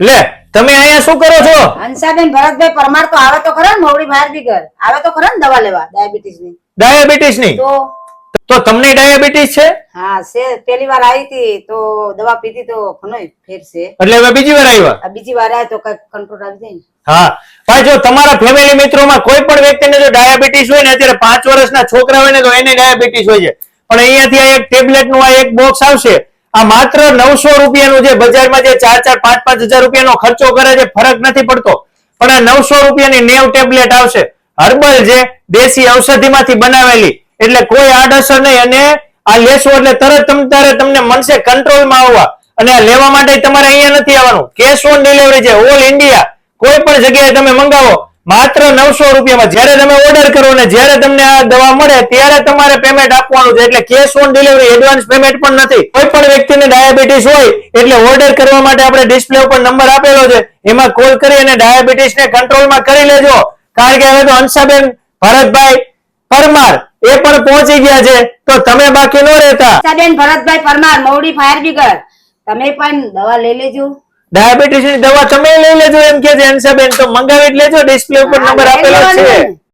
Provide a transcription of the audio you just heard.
લે તમે અહીંયા શું કરો છો? હંસાબેન ભરતભાઈ પરમાર તો આવે તો ખરા ને મોવડી બહાર બી ઘર. આવે તો ખરા ને દવા લેવા ડાયાબિટીસની ડાયાબિટીસની તો? તો તમને ડાયાબિટીસ છે? હા છે. પહેલી વાર આવી હતી તો દવા પીધી તો ઘણો ફેર છે એટલે હવે બીજી વાર આવ્યા? આ બીજી વાર આવે તો કઈ કંટ્રોલ આવી જાય હા. ભાઈ જો તમારા ફેમિલી મિત્રોમાં કોઈ પણ વ્યક્તિને જો ડાયાબિટીસ હોય ને અત્યારે પાંચ વર્ષના છોકરા હોય ને તો એને ડાયાબિટીસ હોય છે. પણ અહીંયાથી આ એક ટેબ્લેટનું આ એક બોક્સ આવશે. આ માત્ર નવસો રૂપિયાનું જે બજારમાં જે ચાર ચાર, પાંચ પાંચ હજાર રૂપિયાનો ખર્ચો કરે છે, ફરક નથી પડતો. પણ આ નવસો રૂપિયાની નેવ ટેબ્લેટ આવશે. હર્બલ જે દેશી ઔષધિમાંથી બનાવેલી, એટલે કોઈ આડઅસર નહીં. અને આ લેશો એટલે તરત તારે તમને મળશે કંટ્રોલમાં આવવા. અને આ લેવા માટે તમારે અહીંયા નથી આવવાનું. કેશ ઓન ડિલિવરી છે. All India. કોઈ પણ જગ્યાએ તમે મંગાવો માત્ર નવસો રૂપિયામાં જ્યારે તમે ઓર્ડર કરો ને જ્યારે તમને આ દવા મળે, ત્યારે તમારે પેમેન્ટ આપવાનું છે. એટલે cash on delivery advance payment પણ નથી. કોઈ પણ વ્યક્તિને ડાયાબિટીસ હોય, એટલે ઓર્ડર કરવા માટે આપણે ડિસ્પ્લે ઉપર નંબર આપેલો છે. એમાં કોલ કરી અને ડાયાબિટીસ ને કંટ્રોલમાં કરી લેજો. કારણ કે હવે તો હંસાબેન, ભરતભાઈ, પરમાર, એ પણ પહોંચી ગયા છે. તો તમે બાકી ન રહેતા. હંસાબેન, ભરતભાઈ, પરમાર મોડી ફાયર બ્રિગેડ તમે પણ દવા લઈ લેજો. ડાયાબિટીસની દવા તમે લઈ લેજો એમ કે છે. હંસાબેન તો મંગાવી લેજો. ડિસ્પ્લે ઉપર નંબર આપેલો છે.